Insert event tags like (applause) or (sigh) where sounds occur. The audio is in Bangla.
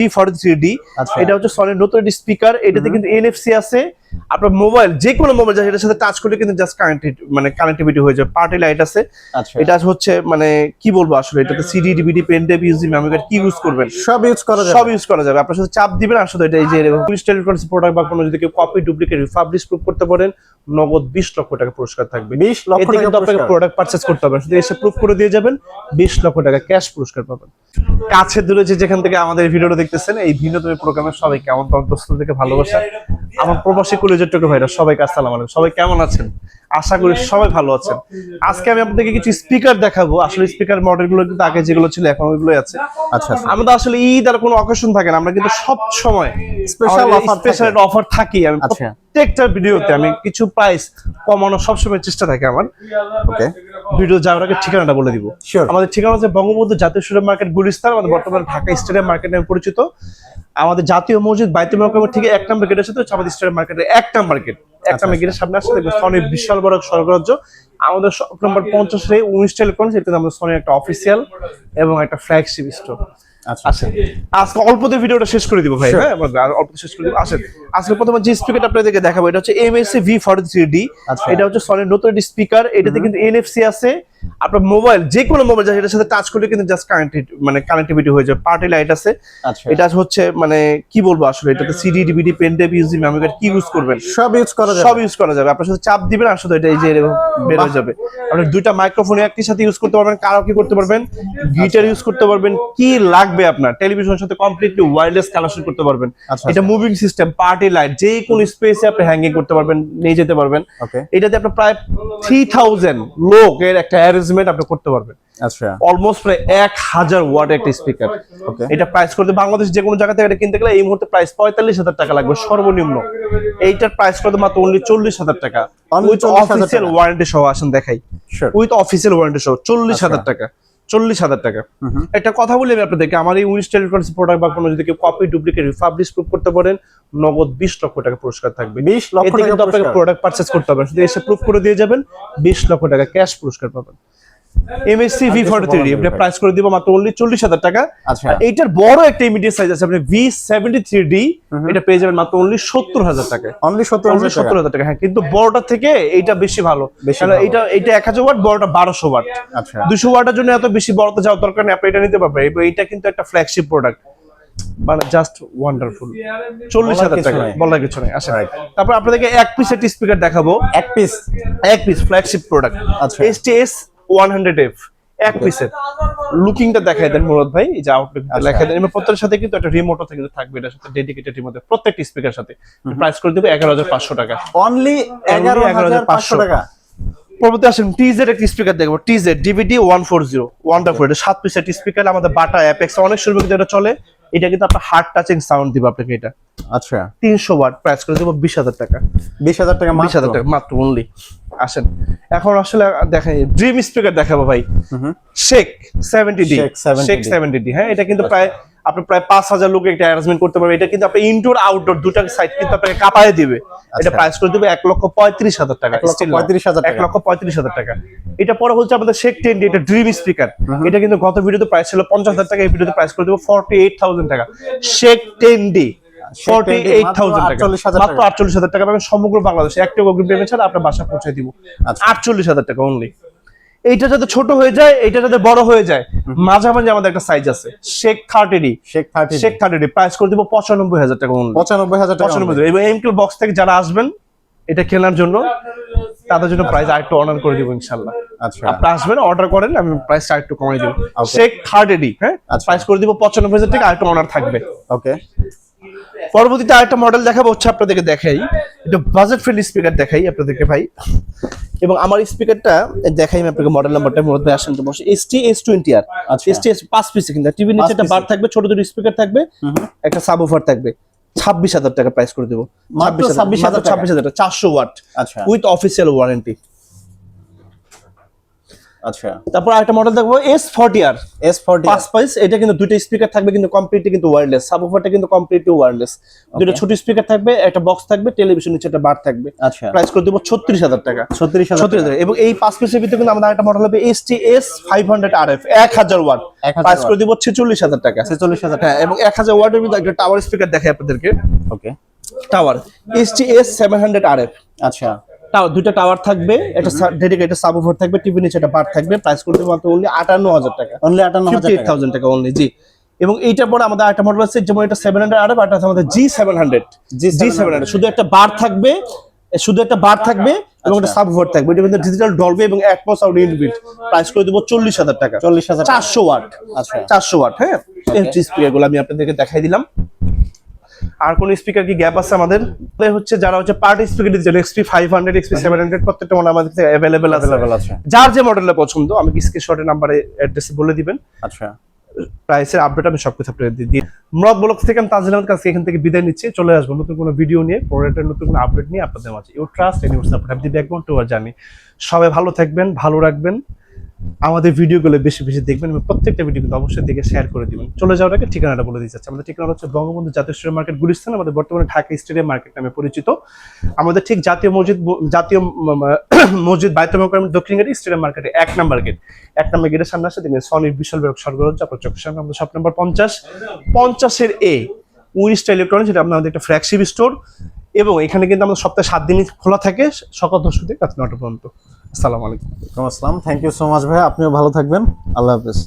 টি ফর্টি থ্রি ডি। এটা হচ্ছে সনের নতুন একটি স্পিকার এটাতে কিন্তু এনএফসি আছে। আপনার মোবাইল যে কোনো মোবাইল যাচ্ছে এটার সাথে টাচ করলে কিন্তু জাস্ট কানেক্টেড মানে কানেক্টিভিটি হয়ে যাবে। পার্টি লাইট আছে। আচ্ছা। এটা হচ্ছে মানে কি বলব আসলে? এটাতে সিডি ডিভিডি পেন ড্রাইভ ইউজি মেমোরি কার্ড কি ইউজ করবেন? সব ইউজ করা যাবে। সব ইউজ করা যাবে। আপনার সাথে চাপ দিবেন আসলে এটা এই যে পুলিশ টেলিকন্স প্রোডাক্ট বা কোনো যদি কেউ কপি ডুপ্লিকেট রিফাবলিশ প্রুফ করতে পারেন নগদ বিশ লক্ষ টাকা পুরস্কার থাকবে। 20 লক্ষ টাকা কিন্তু আপনাকে প্রোডাক্ট পারচেজ করতে হবে। শুধু এসে প্রুফ করে দিয়ে যাবেন বিশ লক্ষ টাকা ক্যাশ পুরস্কার পাবেন। কাছে দূরে যে যেখান থেকে আমাদের ভিডিওটা দেখতেছেন এই ভিডিও তুমি প্রোগ্রামের সবাই কেমন অন্তস্থ থেকে ভালোবাসা। আমার প্রবাসী কলেজের টুকু ভাইরা সবাইকে আসসালাম আলাইকুম। সবাই কেমন আছেন? আশা করি সবাই ভালো আছেন। আজকে আমি আপনাদেরকে কিছু স্পিকার দেখাবো। আসলে স্পিকার মডেলগুলো কিন্তু আগে যেগুলো ছিল এখন ওইগুলোই আছে। আচ্ছা আচ্ছা। আমাদের আসলে ঈদ আর কোনো অকেশন থাকে না। আমরা কিন্তু সব সময় Special offer স্পেশাল অফার থাকি। আমি আচ্ছা। প্রত্যেকটা ভিডিওতে আমি কিছু প্রাইস কমানোর সবসময় চেষ্টা থাকে আমার। ওকে ভিডিও যাওয়ার আগে ঠিকানাটা বলে দিব. আমাদের ঠিকানা হচ্ছে বঙ্গবন্ধু জাতীয় সুরের মার্কেট গুলিস্তান। আমাদের বর্তমানে ঢাকা স্টেডিয়াম মার্কেট নামে পরিচিত। আমাদের জাতীয় মসজিদ বাইতুল মোকামের থেকে এক নম্বর গেটের সাথে আমাদের স্টেট মার্কেটের এক নম্বর গেট এক আচ্ছা, নম্বর গেটের সামনে আসছে দেখবেন সনের বিশাল বড় স্বর্গরাজ্য আমাদের নম্বর পঞ্চাশ রে উনিশ টেলিকন সেটা আমাদের সনের একটা অফিসিয়াল এবং একটা ফ্ল্যাগশিপ স্টোর আচ্ছা আসেন আজকে অল্পতে ভিডিওটা শেষ করে দিব ভাই. হ্যাঁ? অল্পতে শেষ করে দিব। আসেন আজকে প্রথমে যে স্পিকারটা আপনাদেরকে দেখাবো এটা হচ্ছে MSC V forty three D আচ্ছা। এটা হচ্ছে সনির নতুন একটি স্পিকার এটাতে কিন্তু এনএফসি আছে। আপনার মোবাইল যে কোনো মোবাইল এটার সাথে টাচ করলে কিন্তু জাস্ট কানেক্টেড মানে কানেক্টিভিটি হয়ে যাবে। পার্টি লাইট আছে। আচ্ছা। এটা হচ্ছে মানে কি বলব আসলে? এটাতে সিডি ডিভিডি পেন ড্রাইভ ইউজি মেমোরি কার্ড কি ইউজ করবেন? সব ইউজ করা যাবে। সব ইউজ করা যাবে। আপনার সাথে চাপ দিবেন আর শুধু এটা এই যে বের হয়ে যাবে। আপনি দুইটা মাইক্রোফোন একই সাথে ইউজ করতে পারবেন কারাওকে করতে পারবেন? গিটার ইউজ করতে পারবেন কি লাগবে আপনার। টেলিভিশনের সাথে কমপ্লিটলি ওয়্যারলেস কানেকশন করতে পারবেন। আচ্ছা, এটা মুভিং সিস্টেম পার্টি লাইট যে কোনো স্পেসে আপনি হ্যাঙ্গিং করতে পারবেন নিয়ে যেতে পারবেন। এটাতে আপনার প্রায় থ্রি থাউজেন্ড লোকের একটা অ্যারেঞ্জমেন্ট আপনি করতে পারবেন। আচ্ছা। অলমোস্ট প্রায় এক হাজার ওয়াট একটা স্পিকার ওকে এটা প্রাইস করতে বাংলাদেশ যে কোনো জায়গা থেকে এটা কিনতে গেলে এই মুহূর্তে প্রাইস পঁয়তাল্লিশ হাজার টাকা লাগবে সর্বনিম্ন। এইটার প্রাইস করতে মাত্র অনলি চল্লিশ হাজার টাকা। উইথ 40,000 অফিসিয়াল ওয়ারেন্টি সহ আসেন দেখাই। উইথ অফিসিয়াল ওয়ারেন্টি সহ চল্লিশ আচ্ছা। হাজার টাকা। চল্লিশ হাজার টাকা। একটা কথা বলি আমি আপনাদেরকে আমার এই উনিশ টেলিকন্স প্রোডাক্ট বা কোনো যদি কেউ কপি ডুপ্লিকেট রিফাবলিশ প্রুফ করতে পারেন নগদ বিশ লক্ষ টাকা পুরস্কার থাকবে। 20 লক্ষ টাকা আপনাকে প্রোডাক্ট পারচেস করতে হবে। শুধু এসে প্রুফ করে দিয়ে যাবেন বিশ লক্ষ টাকা ক্যাশ পুরস্কার পাবেন। এমএসসি ভি ফর্টি থ্রি এটা প্রাইস করে দিব মাত্র অনলি চল্লিশ হাজার টাকা। আচ্ছা। এইটার বড় একটা ইমিডিয়েট সাইজ আছে আপনি ভি সেভেন্টি থ্রি ডি এটা পেয়ে যাবেন মাত্র অনলি সত্তর হাজার টাকা। অনলি 70 অনলি সত্তর হাজার টাকা হ্যাঁ কিন্তু বড়টা থেকে এইটা বেশি ভালো। এইটা এইটা এক হাজার ওয়াট বড়টা বারোশো ওয়াট। আচ্ছা। দুশো ওয়াটের জন্য এত বেশি বড়তে যাওয়ার দরকার নেই আপনি এটা নিতে পারবেন। এইটা কিন্তু একটা ফ্ল্যাগশিপ প্রোডাক্ট মানে জাস্ট ওয়ান্ডারফুল চল্লিশ হাজার টাকা। বলার কিছু নেই। আসেন তারপর আপনাদেরকে এক পিস একটি স্পিকার দেখাবো। এক পিস এক পিস ফ্ল্যাগশিপ প্রোডাক্ট আচ্ছা। S T S one hundred F এক পিসের। লুকিংটা দেখাই দেন মুরাদ ভাই যে আউটলুক আচ্ছা। দেন। প্রত্যেকের সাথে কিন্তু একটা রিমোটও থেকে থাকবে এটার সাথে ডেডিকেটেড রিমোট প্রত্যেকটি স্পিকার সাথে। প্রাইস করে দেবো এগারো হাজার পাঁচশো টাকা। অনলি এগারো হাজার পাঁচশো টাকা। পরবর্তী আসেন টিজেড একটি স্পিকার দেখব। ডিভিডি ওয়ান ফোর জিরো এটা সাত পিসের স্পিকার আমাদের বাটা অ্যাপেক্স অনেক সুবিধা কিন্তু এটা চলে। এটা কিন্তু আপনার হার্ড টাচিং সাউন্ড দিবে আপনাকে এটা। আচ্ছা। তিনশো ওয়াট প্রাইস করে দেবো বিশ হাজার টাকা। বিশ হাজার টাকা বিশ হাজার টাকা মাত্র অনলি আসেন। এখন আসলে দেখেন ড্রিম স্পিকার দেখাবো ভাই। Schick seventy D Schick 70D Schick seventy D হ্যাঁ এটা কিন্তু প্রায় আপনি প্রায় পাঁচ হাজার লোক একটা অ্যারেঞ্জমেন্ট করতে পারবে। এটা কিন্তু আপনি ইনডোর আউটডোর দুটার সাইড কিন্তু আপনাকে কাঁপায় দিবে। এটা আচ্ছা। প্রাইস করে দিবে এক লক্ষ পঁয়ত্রিশ হাজার টাকা না। 35,000 এক লক্ষ পঁয়ত্রিশ হাজার টাকা। এটা পরে হচ্ছে আমাদের শেক টেন ডি এটা ড্রিম স্পিকার এটা কিন্তু গত ভিডিওতে প্রাইস ছিল পঞ্চাশ হাজার টাকা এই ভিডিওতে প্রাইস করে দেবো ফর্টি এইট থাউজেন্ড টাকা Schick ten D forty eight thousand টাকা। 48,000 মাত্র আটচল্লিশ হাজার টাকা। পাবেন সমগ্র বাংলাদেশে একটা অগ্রিম পেমেন্ট ছাড়া আপনার বাসা পৌঁছে দিব। আচ্ছা। আটচল্লিশ হাজার টাকা অনলি এইটা যাতে ছোট হয়ে যায় এইটা যাতে বড় হয়ে যায়। মাঝামাঝি আমাদের একটা সাইজ আছে। Schick thirty D Schick thirty Schick thirty D price করে দিব পঁচানব্বই হাজার টাকা পঁচানব্বই হাজার পঁচানব্বই হাজার। এবার এমকেল বক্স থেকে যারা আসবেন এটা কেনার জন্য তাদের জন্য প্রাইস আরেকটু অনার করে দিব ইনশাল্লাহ আচ্ছা। আপনি আসবেন অর্ডার করেন আমি প্রাইস আরেকটু কমাই দিব। শেখ থার্টি ডি হ্যাঁ? আচ্ছা। প্রাইস করে দিব পঁচানব্বই হাজার টাকা আরেকটু অনার থাকবে। ওকে পরবর্তীতে আরেকটা মডেল দেখাবো হচ্ছে আপনাদেরকে দেখাই। এটা বাজেট ফ্রেন্ডলি স্পিকার দেখাই আপনাদেরকে ভাই। এবং আমার স্পিকারটা দেখাই আমি আপনাকে মডেল নাম্বারটা মধ্যে আসেন তো বসে। S T S twenty R. আচ্ছা। এস পাঁচ পিসে কিন্তু। টিভির নিচে একটা বার থাকবে ছোট দুটো স্পিকার থাকবে একটা সাব ওভার থাকবে। ছাব্বিশ হাজার টাকা প্রাইস করে দেবো। ছাব্বিশ হাজার ছাব্বিশ হাজার টাকা। চারশো ওয়াট আচ্ছা। উইথ অফিসিয়াল ওয়ারেন্টি আচ্ছা। তারপর আরেকটা মডেল দেখব S forty R S forty পাঁচ পাইস এটা কিন্তু দুইটা স্পিকার থাকবে কিন্তু কমপ্লিটলি কিন্তু ওয়্যারলেস সাবওয়ুফারটা কিন্তু কমপ্লিটলি ওয়্যারলেস দুটো ছোট স্পিকার থাকবে একটা বক্স থাকবে টেলিভিশন নিচে একটা বার থাকবে। আচ্ছা। প্রাইস করে দেবো ছত্রিশ হাজার টাকা। ছত্রিশ হাজার ছত্রিশ হাজার এবং এই পাঁচ পিসের ভিতরে কিন্তু আমাদের একটা মডেল হবে S T S five hundred R F এক হাজার ওয়াট প্রাইস করে দিব ছেচল্লিশ হাজার টাকা। ছেচল্লিশ হাজার হ্যাঁ এবং এক হাজার ওয়াটের ভিতরে একটা টাওয়ার স্পিকার দেখাই আপনাদেরকে। Okay tower S T S seven hundred R F আচ্ছা। টাওয়ার দুইটা টাওয়ার থাকবে একটা ডেডিকেটেড সাবওয়ুফার থাকবে টিভি নিচে একটা বার থাকবে প্রাইস করে দেবো মাত্র অনলি আটান্ন হাজার টাকা। অনলি আটান্ন হাজার ফিফটি এইট টাকা থাউজেন্ড অনলি জি। এবং এইটার পরে আমাদের একটা মডেল আছে যেমন এটা সেভেন হান্ড্রেড আর একটা আছে আমাদের G seven hundred G seven hundred শুধু একটা বার থাকবে শুধু একটা বার থাকবে এবং একটা সাবওয়ুফার থাকবে। এটা কিন্তু ডিজিটাল ডলবে এবং এক মাস আউট ইনবিল্ট প্রাইস করে দেবো চল্লিশ হাজার টাকা। চল্লিশ হাজার। চারশো ওয়াট আচ্ছা। চারশো ওয়াট হ্যাঁ? এই স্পিকারগুলো আমি আপনাদেরকে দেখাই দিলাম। আর কোন স্পিকার কি গ্যাপ আছে আমাদের? হচ্ছে যারা হচ্ছে পার্টি স্পিকার দিচ্ছে XP five hundred XP seven hundred প্রত্যেকটা মডেল আমাদের কাছে অ্যাভেলেবেল আছে। অ্যাভেলেবল আছে। যার যে মডেলের পছন্দ আমাকে স্ক্রিনশটের নাম্বারে অ্যাড্রেস বলে দিবেন? আচ্ছা। প্রাইসের আপডেট আমি সবকিছু আপনাদের দিয়ে দিই। মরদ ব্লক থেকে আমি তাজলিল আহমেদ কাছে এখান থেকে বিদায় নিচ্ছি। চলে আসব নতুন কোনো ভিডিও নিয়ে পরের নতুন কোনো আপডেট নিয়ে আপনাদের মাঝে। ইউ ট্রাস্ট ইউর সাপোর্ট আমি ব্যাকগ্রাউন্ড টু আর জানি সবাই ভালো থাকবেন ভালো রাখবেন। আমাদের ভিডিওগুলো বেশি বেশি দেখবেন এবং প্রত্যেকটা ভিডিও কিন্তু অবশ্যই দেখে শেয়ার করে দিবেন। চলে যাওয়ার আগে ঠিকানাটা বলে দিতে চাচ্ছি আমাদের ঠিকানা হচ্ছে বঙ্গবন্ধু জাতীয় স্টেডিয়াম মার্কেট গুলিস্তান। আমাদের বর্তমানে ঢাকা স্টেডিয়াম মার্কেট নামে পরিচিত। আমাদের ঠিক জাতীয় মসজিদ জাতীয় (coughs) মসজিদ মোকাররম দক্ষিণ গেটে, স্টেডিয়াম মার্কেটে এক নাম্বার গেট। এক নাম্বার গেটের সামনে আসে দেখবেন সনির বিশাল বড় সরগরজ আপনার চোখের সামনে আমাদের শপ নাম্বার পঞ্চাশ। পঞ্চাশের এ উইস্টা ইলেকট্রনিক্স এটা আপনাদের একটা ফ্ল্যাগশিপ স্টোর এবং এখানে কিন্তু আমাদের সপ্তাহে সাত দিনই খোলা থাকে, সকাল দশটা থেকে রাত নটা পর্যন্ত আসসালামু আলাইকুম। আসসালাম। থ্যাংক ইউ সো মাচ ভাই আপনিও ভালো থাকবেন। আল্লাহ হাফেজ।